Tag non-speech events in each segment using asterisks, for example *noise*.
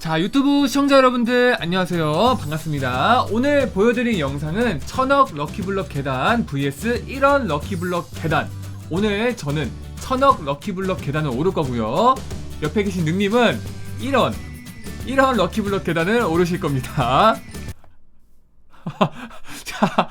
자 유튜브 시청자 여러분들 안녕하세요. 반갑습니다. 오늘 보여드릴 영상은 천억 럭키블럭 계단 vs 1원 럭키블럭 계단. 오늘 저는 천억 럭키블럭 계단을 오를 거고요. 옆에 계신 능님은 1원 1원 럭키블럭 계단을 오르실 겁니다. *laughs* 자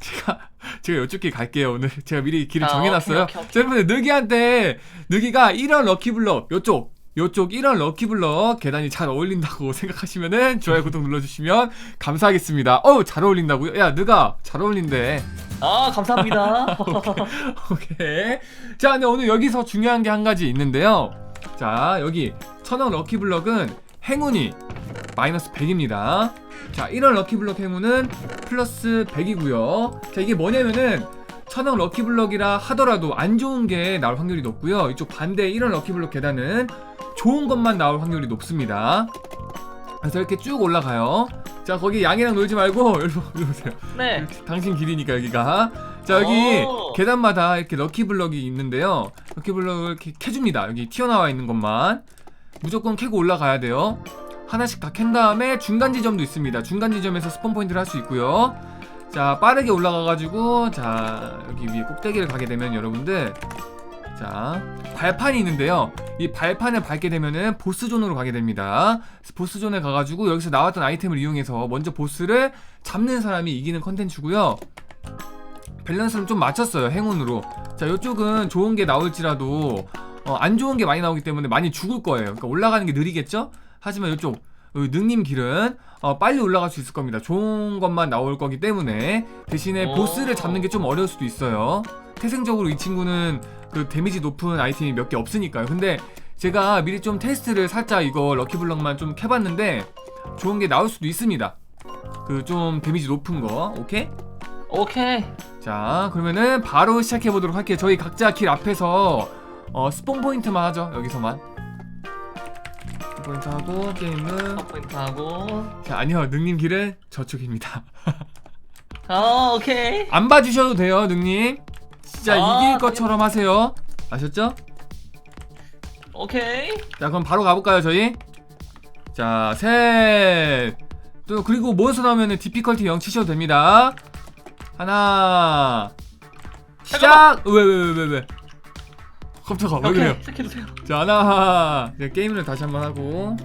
제가 제가 이쪽 길 갈게요 오늘. 제가 미리 길을 아, 정해놨어요. 오케이, 오케이, 오케이. 자 여러분들 느기한테 느기가 1원 럭키블럭 요쪽 요쪽 1원 럭키블럭 계단이 잘 어울린다고 *laughs* 생각하시면은 좋아요 구독 눌러주시면 감사하겠습니다. 어우 잘 어울린다고요? 야 느가 잘 어울린대. 아 감사합니다. *laughs* 오케이. 자 근데 오늘 여기서 중요한 게 한 가지 있는데요. 자 여기 천원 럭키블럭은 행운이 마이너스 100입니다. 자 1원 럭키블럭 행운은 플러스 100이고요. 자 이게 뭐냐면은 천원 럭키블럭이라 하더라도 안 좋은 게 나올 확률이 높고요. 이쪽 반대 1원 럭키블럭 계단은 좋은 것만 나올 확률이 높습니다. 그래서 이렇게 쭉 올라가요. 자 거기 양이랑 놀지 말고 여기로 여기로 오세요. 네. 당신 길이니까 여기가. 자 여기 오. 계단마다 이렇게 럭키 블럭이 있는데요. 럭키 블럭을 이렇게 캐줍니다. 여기 튀어나와 있는 것만. 무조건 캐고 올라가야 돼요. 하나씩 다 캔 다음에 중간 지점도 있습니다. 중간 지점에서 스폰 포인트를 할 수 있고요. 자 빠르게 올라가가지고 자 여기 위에 꼭대기를 가게 되면 여러분들 자 발판이 있는데요. 이 발판을 밟게 되면은 보스존으로 가게 됩니다. 보스존에 가가지고 여기서 나왔던 아이템을 이용해서 먼저 보스를 잡는 사람이 이기는 컨텐츠고요. 밸런스를 좀 맞췄어요 행운으로. 자 이쪽은 좋은 게 나올지라도 어, 안 좋은 게 많이 나오기 때문에 많이 죽을 거예요. 그러니까 올라가는 게 느리겠죠? 하지만 이쪽 어, 능님 길은 어, 빨리 올라갈 수 있을 겁니다. 좋은 것만 나올 거기 때문에. 대신에 오. 보스를 잡는 게 좀 어려울 수도 있어요. 태생적으로 이 친구는 그 데미지 높은 아이템이 몇 개 없으니까요 근데 제가 미리 좀 테스트를 살짝 이거 럭키블럭만 좀 캐봤는데 좋은 게 나올 수도 있습니다 그 좀 데미지 높은 거 오케이? 오케이. 자 그러면은 바로 시작해 보도록 할게요 저희 각자 길 앞에서 어, 스폰 포인트만 하죠 여기서만 스폰 포인트 하고 게임은 포인트 하고. 자 아니요 능님 길은 저쪽입니다 *laughs* 아 오케이. 안 봐주셔도 돼요 능님 진짜 아, 이길 것처럼 하세요 아셨죠? 오케이. 자 그럼 바로 가볼까요 저희? 자 셋 또 그리고 몬스터 나오면은 디피컬티 0 치셔도 됩니다 하나 시작 왜 왜 왜 왜왜 깜짝아 왜 그래요 오케이. 시작해주세요. 자 하나 이제 게임을 다시 한번 하고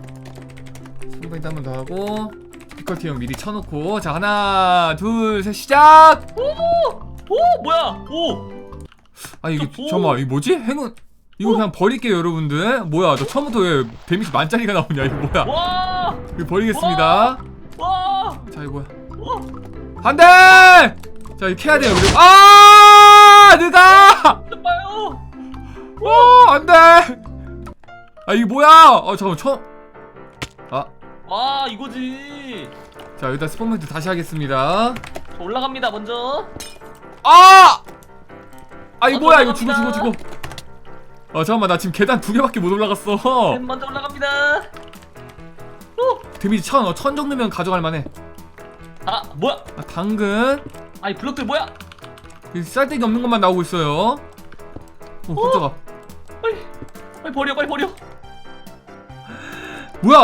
스포인트 한번 더 하고 디피컬티 0 미리 쳐놓고 자 하나 둘 셋 시작 오 뭐야? 오. 아 이게 오. 잠깐만 이거 뭐지? 행운 이거 그냥 버릴게요 여러분들 뭐야 너 처음부터 왜 데미지 만짜리가 나오냐 이거 뭐야 와. 이거 버리겠습니다 와. 자 이거 뭐야 와. 안돼 자 이거 캐야 돼요 우리 아 느가 봐요. 어 안돼 아 이게 뭐야 어 잠깐만 처음 와 이거지. 자 일단 스폰멘트 다시 하겠습니다 저 올라갑니다 먼저. 아! 아 이거 어, 뭐야 이거 죽어 죽어. 죽어 아 잠깐만 나 지금 계단 두 개밖에 못 올라갔어 맨 먼저 올라갑니다. 오. 데미지 천, 어, 천 정도면 가져갈 만해 아 뭐야? 아 당근 아이 블럭들 뭐야? 이 쌀데기 없는 것만 나오고 있어요 어 깜짝아 빨리 빨리 버려 빨리 버려. 뭐야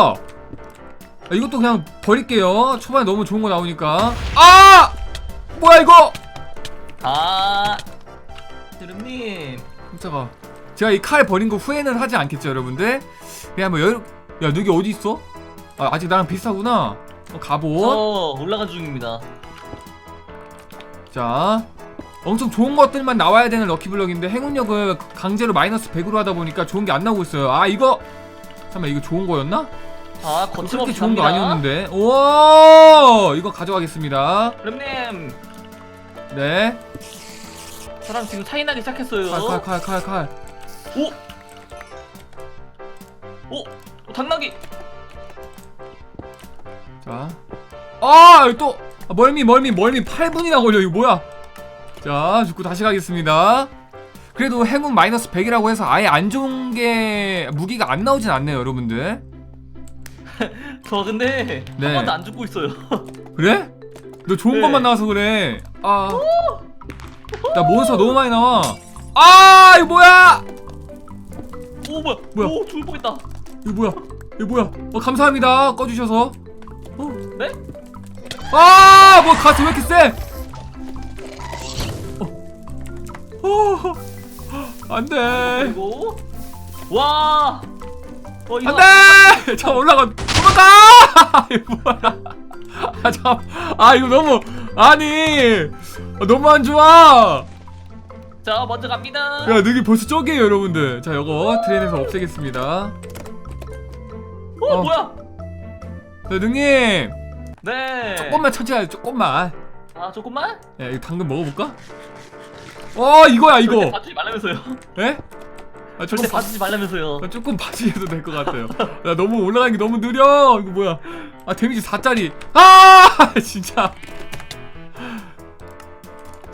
아, 이것도 그냥 버릴게요 초반에 너무 좋은 거 나오니까 아! 뭐야 이거 아. 드름님. 깜짝아 제가 이 칼 버린 거 후회는 하지 않겠죠 여러분들 그냥 뭐 여유 야 너기 어디 있어? 아, 아직 나랑 비슷하구나 어, 갑옷 저 올라간 중입니다. 자 엄청 좋은 것들만 나와야 되는 럭키블럭인데 행운력을 강제로 마이너스 100으로 하다 보니까 좋은 게 안 나오고 있어요 아 이거 잠깐만 이거 좋은 거였나? 자 그렇게 거침없이 좋은 거 갑니다. 아니었는데 오 이거 가져가겠습니다 드름님. 네 저랑 지금 차이 나기 시작했어요. 칼 칼 칼 칼칼 오! 오! 어, 당나귀! 자. 아, 또 아, 멀미 멀미 멀미 8분이나 걸려. 이거 뭐야? 자, 죽고 다시 가겠습니다. 그래도 행운 마이너스 100이라고 해서 아예 안 좋은 게 무기가 안 나오진 않네요, 여러분들. *laughs* 저 근데 네. 한 번도 안 죽고 있어요. *laughs* 그래? 너 좋은 네. 것만 나와서 그래. 아. 나 몬스터 너무 많이 나와. 아, 이거 뭐야? 오 뭐야? 뭐야? 오 죽을 뻔했다. 이거 뭐야? 이거 뭐야? 어 감사합니다. 꺼주셔서. 어. 네? 아, 뭐 가스 왜 이렇게 세? 어. 어. 안 돼. 그리고 와. 어 이거 안 돼! 자, 올라가. 도망가! *laughs* 이거 뭐야? 아, 참. 아, 이거 너무. 아니. 아, 너무 안 좋아. 자 먼저 갑니다. 야, 능이 벌써 저기에요, 여러분들. 자, 이거 트레인에서 없애겠습니다. 어, 어. 뭐야? 자, 능님. 네. 조금만 천천히 조금만. 아 조금만. 야, 이거 당근 먹어볼까? 어, 이거야, 절대 이거. 봐주지 말라면서요. 예? 아, 절대 봐. 봐주지 말라면서요. 아, 조금 봐주셔도 될 것 같아요. 야, 너무 올라가는 게 너무 느려. 이거 뭐야? 아, 데미지 4짜리. 아, *laughs* 진짜.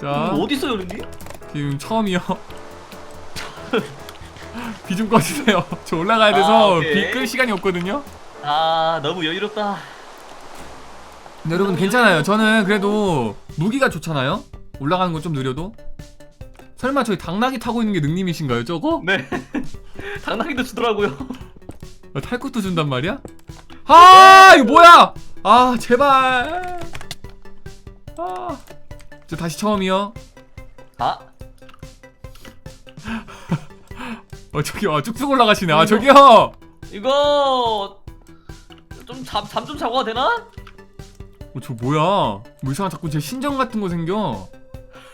자, 어디 있어요, 런니? 지금 처음이요. *laughs* 비 좀 꺼주세요. *laughs* 저 올라가야 돼서 아, 오케이. 비 끌 시간이 없거든요. 아 너무 여유롭다. 근데 여러분 괜찮아요. 저는 그래도 무기가 좋잖아요. 올라가는 건 좀 느려도. 설마 저기 당나귀 타고 있는 게 능님이신가요, 저거? 네. *laughs* 당나귀도 주더라고요. 아, 탈 것도 준단 말이야? 아 이거 뭐야? 아 제발. 아, 저 다시 처음이요. 아 *laughs* 어 저기요 아, 쭉쭉 올라가시네. 아 저기요. 이거 좀잠잠 좀 자고 가도 되나? 어, 저 뭐야? 뭐 이상한 자꾸 제 신전 같은 거 생겨.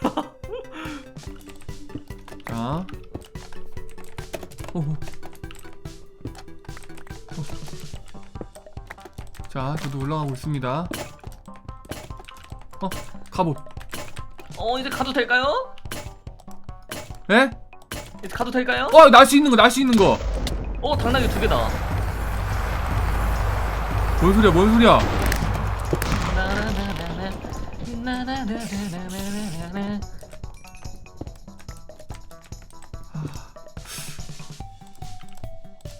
*laughs* 자. 오호. 어. 자, 저도 올라가고 있습니다. 어, 갑옷. 어 이제 가도 될까요? 에? 이제 가도 될까요? 어, 날 수 있는 거, 날 수 있는 거. 어 당나귀 두 개다. 뭔 소리야, 뭔 소리야?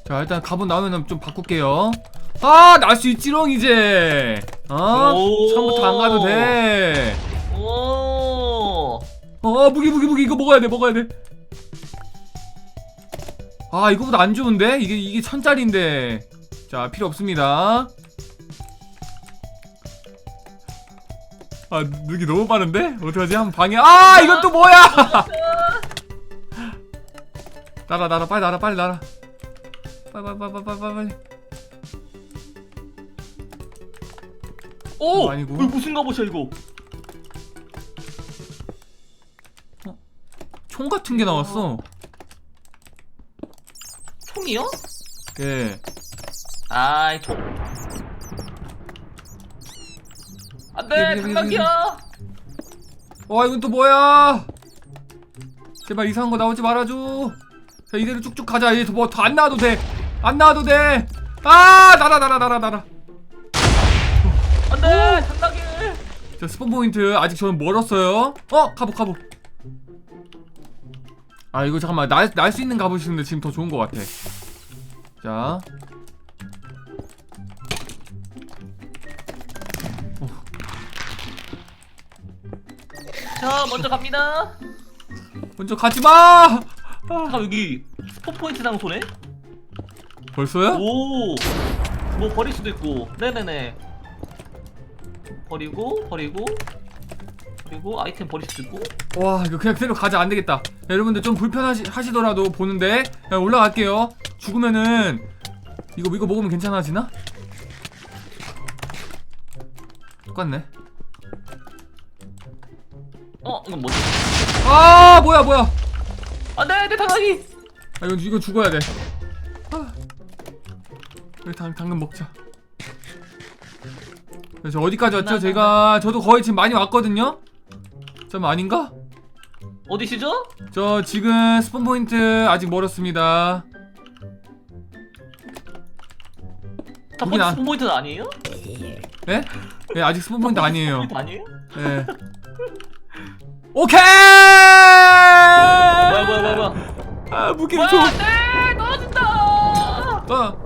자, 일단 갑옷 나오면 좀 바꿀게요. 아, 날 수 있지롱 이제. 어? 오. 처음부터 안 가도 돼. 오. 어, 무기 무기 무기 이거 먹어야 돼, 먹어야 돼. 아, 이거보다 안 좋은데? 이게 이게 천짜리인데. 자, 필요 없습니다. 아, 눈이 너무 빠른데? 어떡하지? 한 방에 아, 이건 또 뭐야? *laughs* 날아, 날아, 빨리 날아, 빨리 날아. 빨리, 빨리, 빨리, 빨리, 빨리, 빨리. 오. 이거 아니고. 이거 무슨 갑옷이야 이거? 총 같은 게 나왔어. 총이요? 예. 아이 총. 안돼 여기, 여기, 당나귀야. 와 이건 또 뭐야? 제발 이상한 거 나오지 말아줘. 자 이대로 쭉쭉 가자. 이제 뭐더 안 나와도 돼. 안 나와도 돼. 아 날아 날아 날아 날아. 안돼 당나귀. 자 스폰 포인트 아직 저는 멀었어요. 어 갑옷 갑옷. 아 이거 잠깐만 날날수 있는 갑옷인데 지금 더 좋은 것 같아. 자. 자 먼저 갑니다. 먼저 가지 마. 잠깐 여기 스포 포인트 장소네? 벌써요? 오. 뭐 버릴 수도 있고. 네네네. 버리고 버리고 그리고 아이템 버릴 수도 있고. 와 이거 그냥 그대로 가자 안 되겠다. 야, 여러분들 좀 불편하시더라도 보는데 야, 올라갈게요. 죽으면은 이거 이거 먹으면 괜찮아지나? 똑같네. 어 이건 뭐지? 아 뭐야 뭐야? 안돼 내 당나귀. 아 이거 이거 죽어야 돼. 아. 여기 당 당근 먹자. 저 어디까지 왔죠? 제가 저도 거의 지금 많이 왔거든요. 좀 아닌가? 어디시죠? 저 지금 스폰 포인트 아직 멀었습니다. 첫 거긴 번째 안- 스폰 포인트는 아니에요? 예? 예 아직 스폰 포인트 아니에요. 포인트 아니에요? 예. *laughs* 오케이! 뭐야 뭐야 뭐야 뭐야. 아 무기를 뭐야 줘. 안돼 떨어진다. 아.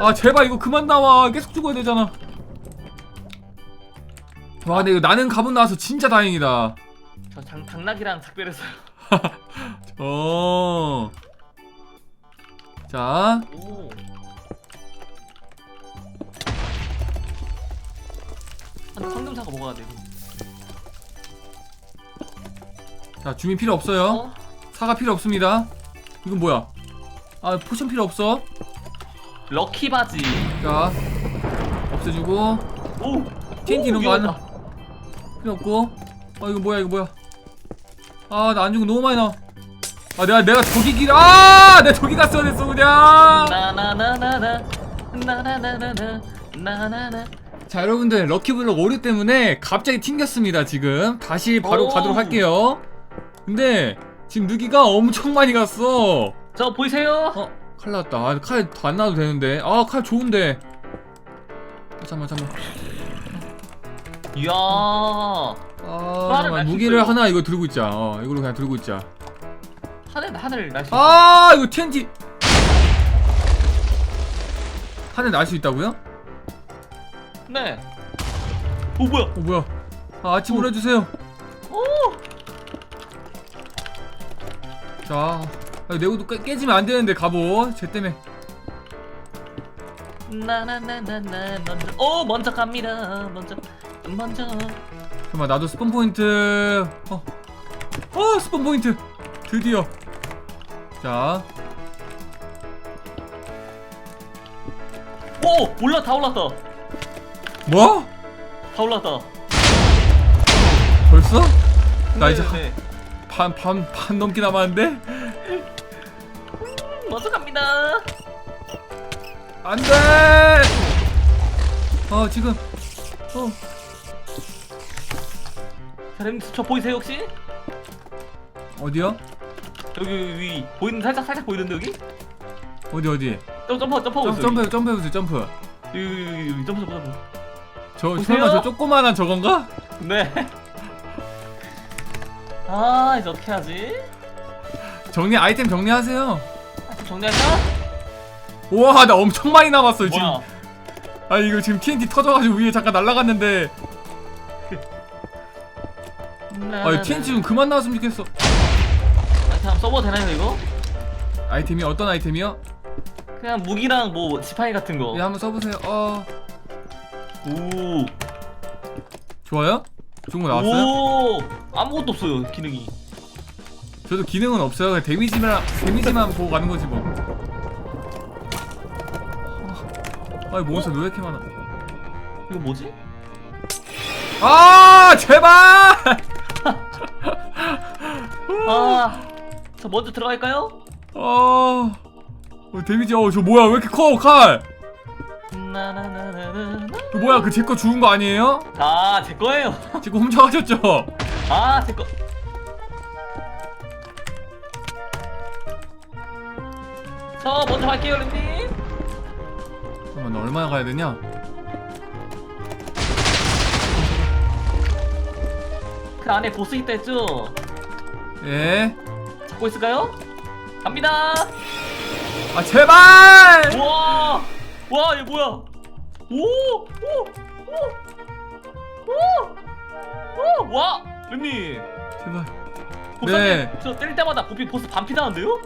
아 제발 이거 그만 나와. 계속 죽어야 되잖아. 와 근데 이거 나는 가본 나와서 진짜 다행이다. 전 장, 당락이랑 작별했어요. 어. 자 오. 아, 황금 사과 먹어야 돼자 주민 필요 없어요. 어? 사과 필요 없습니다. 이건 뭐야? 아 포션 필요 없어? 럭키 바지. 자 없애주고. 오! TNT 이런 거 하나 필요 없고. 아 이거 뭐야 이거 뭐야? 아 나 안 죽은 거 너무 많이 나와. 아 내가 내가 저기 길 아 내 저기 갔어야 됐어 그냥. 나나나나나 나나나나나 나나나. 자 여러분들 럭키블럭 오류 때문에 갑자기 튕겼습니다 지금. 다시 바로 오. 가도록 할게요. 근데 지금 누기가 엄청 많이 갔어. 저 보이세요? 어? 칼 나왔다. 아, 칼더안 나와도 되는데. 아 칼 좋은데. 아, 잠깐만 잠깐만 이야. 아 잠깐만 날 무기를. 하나 이거 들고 있자 어 이걸로 그냥 들고 있자 하늘 하늘 날씨. 아 이거 TNT 하늘 날수 있다고요? 네. 오 뭐야? 어 뭐야 아 아침으로 오. 해주세요 오. 자 아, 내구도 깨, 깨지면 안 되는데 갑옷 쟤 때문에 나나나나나 먼저. 오 먼저 갑니다. 먼저 먼저. 잠깐만 나도 스폰 포인트 어, 어 스폰 포인트 드디어 자 오 올라 다 올랐다. 뭐? 다 올랐다. 벌써? 나 이제 네, 네. 반 반 반 넘게 남았는데 먼저 갑니다. 안돼 어 지금 어 사장님 저 보이세요 혹시? 어디요? 여기 위 보이는 살짝 살짝 보이는데 여기? 어디 어디 점 점프 점프하고 점, 있어. 점프 점프 해보세요 점프 여기 여기, 여기 점프 점프 점프. 저 보세요? 설마 저 조그만한 저건가? 네. *laughs* 아 이제 어떻게 하지? 정리 아이템 정리하세요 아, 좀 정리할까? 우와 나 엄청 많이 남았어 지금 뭐야? 아 이거 지금 TNT 터져가지고 위에 잠깐 날아갔는데 아 TNT 좀 그만 나왔으면 좋겠어 아이템 써봐도 되나요 이거? 아이템이 어떤 아이템이요? 그냥 무기랑 뭐 지팡이 같은 거. 예 한번 써보세요 어 오. 좋아요? 좋은 거 나왔어요? 오. 아무것도 없어요 기능이. 저도 기능은 없어요 그냥 데미지만 데미지만 보고 가는 거지 뭐 아, 아이 몬스터 왜 이렇게 많아 이거 뭐지? 아 제발 저 먼저 들어갈까요? 어, 어 데미지 어저 뭐야 왜 이렇게 커 칼? 나나나나나. 그 뭐야 그 제 거 주운 거 아니에요? 아, 제 거예요. *laughs* 지금 훔쳐가셨죠? 아, 제 거. 저 먼저 갈게요, 랜님. 잠깐만 나 얼마나 가야 되냐? 그 안에 보스 있다 했죠? 예. 잡고 있을까요? 갑니다. 아 제발! 우와! 와, 얘 뭐야? 오! 오! 오! 오! 오! 와! 랜님. 제발. 보스님, 네. 저 때릴 때마다 보피 보스 반피 나는데요?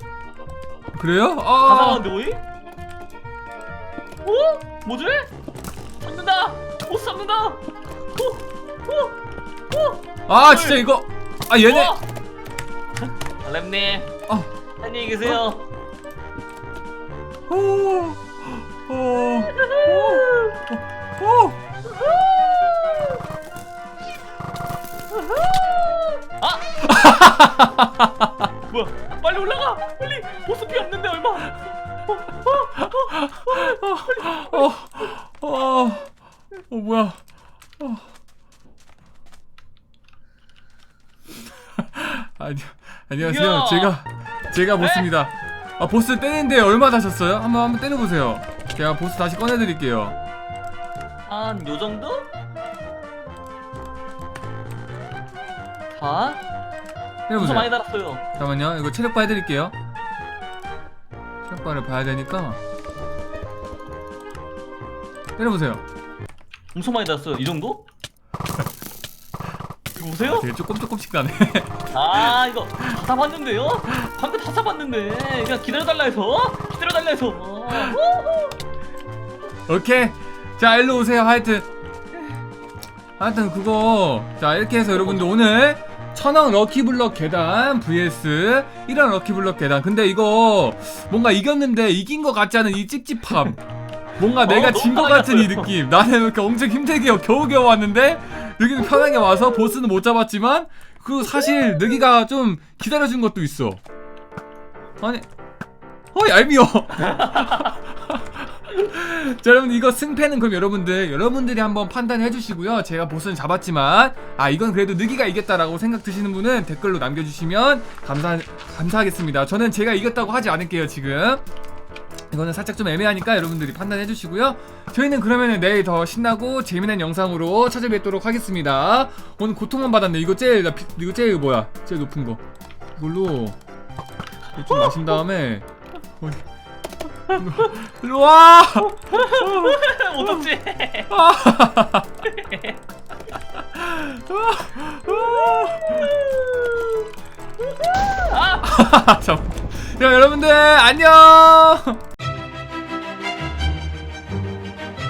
그래요? 다 아. 나가는데 거의? 오? 뭐지? 잡는다! 보스 잡는다! 오! 오! 오! 아 진짜 이거. 아 얘네. 우와! 아, 랩님 아. 안녕히 계세요 오. 오. 오. 아! 뭐야 빨리 올라가 빨리 보스 피 없는데 얼마 어. 어. 어 뭐야? 어. 아니 안녕하세요. 이야. 제가 제가 네? 보스입니다. 아 보스 때리는데 얼마 다셨어요? 한번 한번 때려 보세요. 제가 보스 다시 꺼내 드릴게요. 한 요정도? 자 때려 무서 많이 보세요. 달았어요 잠깐만요. 이거 체력 바 해드릴게요. 체력 바를 봐야 되니까 때려 보세요. 엄청 많이 달았어요 이 정도? 이거 보세요? 되게 조금 조금씩 나네. *laughs* 아 이거 다 잡았는데요? 방금 다 잡았는데 그냥 기다려달라 해서 기다려달라 해서 어, 오케이. 자 일로 오세요. 하여튼 하여튼 그거 자 이렇게 해서 여러분들 오늘 천억 럭키블럭 계단 vs 1원 럭키블럭 계단 근데 이거 뭔가 이겼는데 이긴 것 같지 않은 이 찝찝함 뭔가 내가 너무 진것 편하게 같은 이. 느낌. 나는 이렇게 엄청 힘들게 겨우겨우 왔는데 여기는 편하게 와서 보스는 못 잡았지만 그 사실 느기가 좀 기다려준 것도 있어. 아니 어 얄미워. *laughs* 자 여러분 이거 승패는 그럼 여러분들 여러분들이 한번 판단해 주시고요. 제가 보스는 잡았지만 아 이건 그래도 느기가 이겼다라고 생각 드시는 분은 댓글로 남겨주시면 감사 감사하겠습니다. 저는 제가 이겼다고 하지 않을게요 지금 이거는 살짝 좀 애매하니까 여러분들이 판단해 주시고요. 저희는 그러면 내일 더 신나고 재미난 영상으로 찾아뵙도록 하겠습니다. 오늘 고통만 받았네. 이거 제일 나 비- 이거 제일 뭐야? 제일 높은 거. 이걸로? 이거 좀 마신 다음에. 어, 일로- 일로 와! 어떡지? 자, *laughs* 자 여러분들 안녕.